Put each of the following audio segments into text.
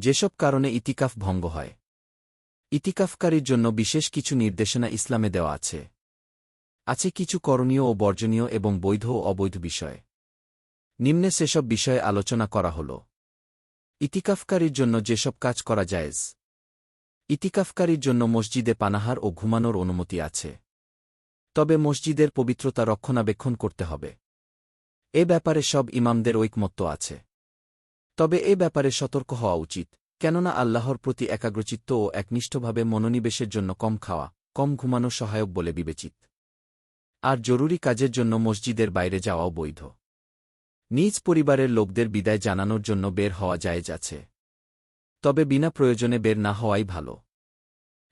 যেসব কারণে ইতিকাফ ভঙ্গ হয়। ইতিকাফকারীর জন্য বিশেষ কিছু নির্দেশনা ইসলামে দেওয়া আছে। আছে কিছু করণীয় ও বর্জনীয় এবং বৈধ ও অবৈধ বিষয়। নিম্নে সেসব বিষয়ে আলোচনা করা হল। ইতিকাফকারীর জন্য যেসব কাজ করা জায়েজ। ইতিকাফকারীর জন্য মসজিদে পানাহার ও ঘুমানোর অনুমতি আছে। তবে মসজিদের পবিত্রতা রক্ষণাবেক্ষণ করতে হবে। এ ব্যাপারে সব ইমামদের ঐকমত্য আছে। তবে এ ব্যাপারে সতর্ক হওয়া উচিত, কেননা আল্লাহর প্রতি একাগ্রচিত্ত ও একনিষ্ঠভাবে মনোনিবেশের জন্য কম খাওয়া, কম ঘুমানো সহায়ক বলে বিবেচিত। আর জরুরি কাজের জন্য মসজিদের বাইরে যাওয়াও বৈধ। নিজ পরিবারের লোকদের বিদায় জানানোর জন্য বের হওয়া জায়েজ আছে। তবে বিনা প্রয়োজনে বের না হওয়াই ভালো।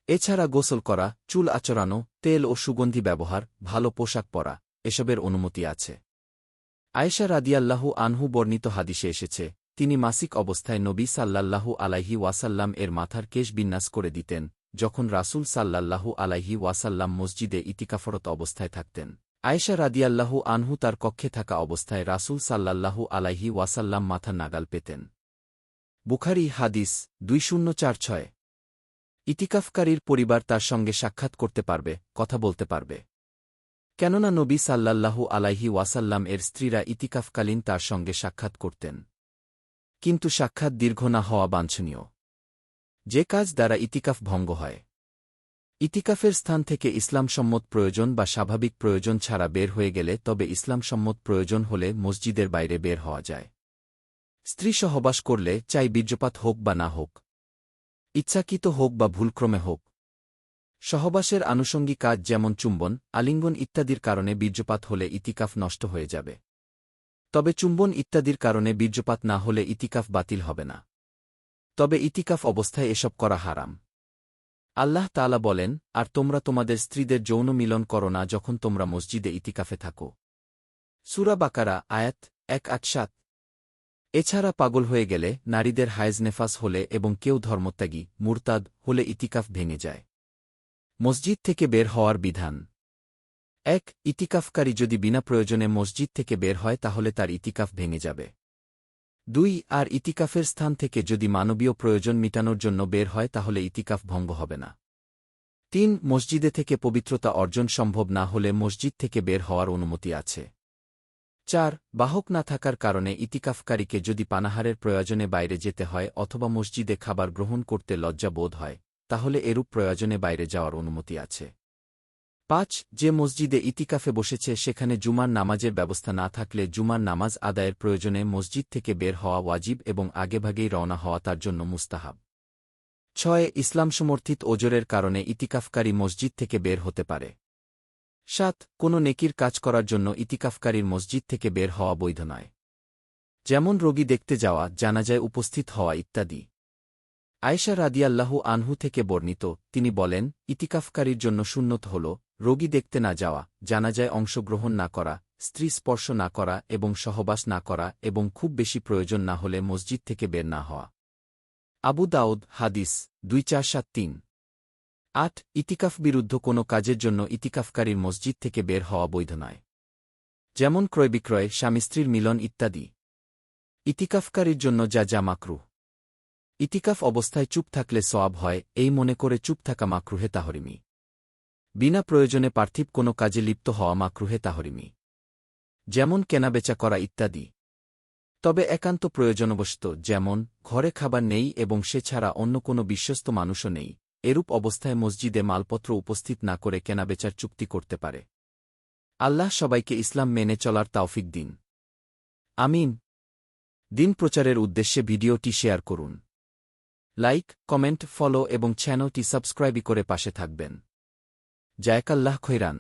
এছাড়া গোসল করা, চুল আচরানো তেল ও সুগন্ধি ব্যবহার, ভালো পোশাক পরা, এসবের অনুমতি আছে। আয়েশা রাদিয়াল্লাহু আনহু বর্ণিত হাদিসে এসেছে তিনি মাসিক অবস্থায় নবী সাল্লাল্লাহু আলাইহি ওয়াসাল্লাম এর মাথার কেশ বিন্যাস করে দিতেন, যখন রাসূল সাল্লাল্লাহু আলাইহি ওয়াসাল্লাম মসজিদে ইতিকাফরত অবস্থায় থাকতেন। আয়েশা রাদিয়াল্লাহু আনহু তার কক্ষে থাকা অবস্থায় রাসূল সাল্লাল্লাহু আলাইহি ওয়াসাল্লাম মাথা নাগাল পেতেন। বুখারি হাদিস দুই শূন্য চার ছয়। ইতিকাফকারীর পরিবার তার সঙ্গে সাক্ষাৎ করতে পারবে, কথা বলতে পারবে। কেননা নবী সাল্লাল্লাহু আলাইহি ওয়াসাল্লাম এর স্ত্রীরা ইতিকাফকালীন তার সঙ্গে সাক্ষাৎ করতেন। কিন্তু সাক্ষাৎ দীর্ঘ না হওয়া বাঞ্ছনীয়। যে কাজ দ্বারা ইতিকাফ ভঙ্গ হয়। ইতিকাফের স্থান থেকে ইসলামসম্মত প্রয়োজন বা স্বাভাবিক প্রয়োজন ছাড়া বের হয়ে গেলে তবে ইসলামসম্মত প্রয়োজন হলে মসজিদের বাইরে বের হওয়া যায়। স্ত্রী সহবাস করলে চাই বীর্যপাত হোক বা না হোক। ইচ্ছাকৃত হোক বা ভুলক্রমে হোক। সহবাসের আনুষঙ্গিক কাজ যেমন চুম্বন, আলিঙ্গন ইত্যাদির কারণে বীর্যপাত হলে ইতিকাফ নষ্ট হয়ে যাবে। তবে চুম্বন ইত্যাদির কারণে বীর্যপাত না হলে ইতিকাফ বাতিল হবে না। তবে ইতিকাফ অবস্থায় এসব করা হারাম। আল্লাহ তালা বলেন, আর তোমরা তোমাদের স্ত্রীদের যৌন মিলন করো না যখন তোমরা মসজিদে ইতিকাফে থাকো। সুরা বাকারা, আয়াত এক আট সাত। এছাড়া পাগল হয়ে গেলে, নারীদের হায়েজ নেফাস হলে এবং কেউ ধর্মত্যাগী, মুরতাদ হলে ইতিকাফ ভেঙে যায়। মসজিদ থেকে বের হওয়ার বিধান। এক, ইতিকাফকারী যদি বিনা প্রয়োজনে মসজিদ থেকে বের হয় তাহলে তার ইতিকাফ ভেঙে যাবে। দুই, আর ইতিকাফের স্থান থেকে যদি মানবীয় প্রয়োজন মিটানোর জন্য বের হয় তাহলে ইতিকাফ ভঙ্গ হবে না। তিন, মসজিদে থেকে পবিত্রতা অর্জন সম্ভব না হলে মসজিদ থেকে বের হওয়ার অনুমতি আছে। চার, বাহক না থাকার কারণে ইতিকাফকারীকে যদি পানাহারের প্রয়োজনে বাইরে যেতে হয় অথবা মসজিদে খাবার গ্রহণ করতে লজ্জা বোধ হয়, তাহলে এরূপ প্রয়োজনে বাইরে যাওয়ার অনুমতি আছে। পাঁচ, যে মসজিদে ইতিকাফে বসেছে সেখানে জুমার নামাজের ব্যবস্থা না থাকলে জুমার নামাজ আদায়ের প্রয়োজনে মসজিদ থেকে বের হওয়া ওয়াজিব এবং আগেভাগেই রওনা হওয়া তার জন্য মুস্তাহাব। ছয়, ইসলাম সমর্থিত ওজরের কারণে ইতিকাফকারী মসজিদ থেকে বের হতে পারে। সাত, কোনো নেকির কাজ করার জন্য ইতিকাফকারীর মসজিদ থেকে বের হওয়া বৈধ নয়। যেমন রোগী দেখতে যাওয়া, জানাজায় উপস্থিত হওয়া ইত্যাদি। আয়েশা রাদিয়াল্লাহু আনহু থেকে বর্ণিত, তিনি বলেন, ইতিকাফকারীর জন্য শূন্যত হল রোগী দেখতে না যাওয়া, জানাজায় অংশগ্রহণ না করা, স্ত্রী স্পর্শ না করা এবং সহবাস না করা এবং খুব বেশি প্রয়োজন না হলে মসজিদ থেকে বের না হওয়া। আবু দাউদ, হাদিস, দুই চার সাত তিন। আট, ইতিকাফ বিরুদ্ধ কোনো কাজের জন্য ইতিকাফকারীর মসজিদ থেকে বের হওয়া বৈধ নয়। যেমন ক্রয় বিক্রয়, স্বামী স্ত্রীর মিলন ইত্যাদি। ইতিকাফকারীর জন্য যা যা মাকরু। ইতিকাফ অবস্থায় চুপ থাকলে সওয়াব হয়, এই মনে করে চুপ থাকা মাকরুহে তাহরিমি। বিনা প্রয়োজনে পার্থিব কোনো কাজে লিপ্ত হওয়া মাকরুহে তাহরিমি। যেমন কেনাবেচা করা ইত্যাদি। তবে একান্ত প্রয়োজনবশত যেমন, ঘরে খাবার নেই এবং সে ছাড়া অন্য কোনো বিশ্বস্ত মানুষও নেই, এরূপ অবস্থায় মসজিদে মালপত্র উপস্থিত না করে কেনাবেচার চুক্তি করতে পারে। আল্লাহ সবাইকে ইসলাম মেনে চলার তাওফিক দিন। আমিন। দিন প্রচারের উদ্দেশ্যে ভিডিওটি শেয়ার করুন। লাইক, কমেন্ট, ফলো এবং চ্যানেলটি সাবস্ক্রাইবই করে পাশে থাকবেন। জায়কাল্লাহ খৈরান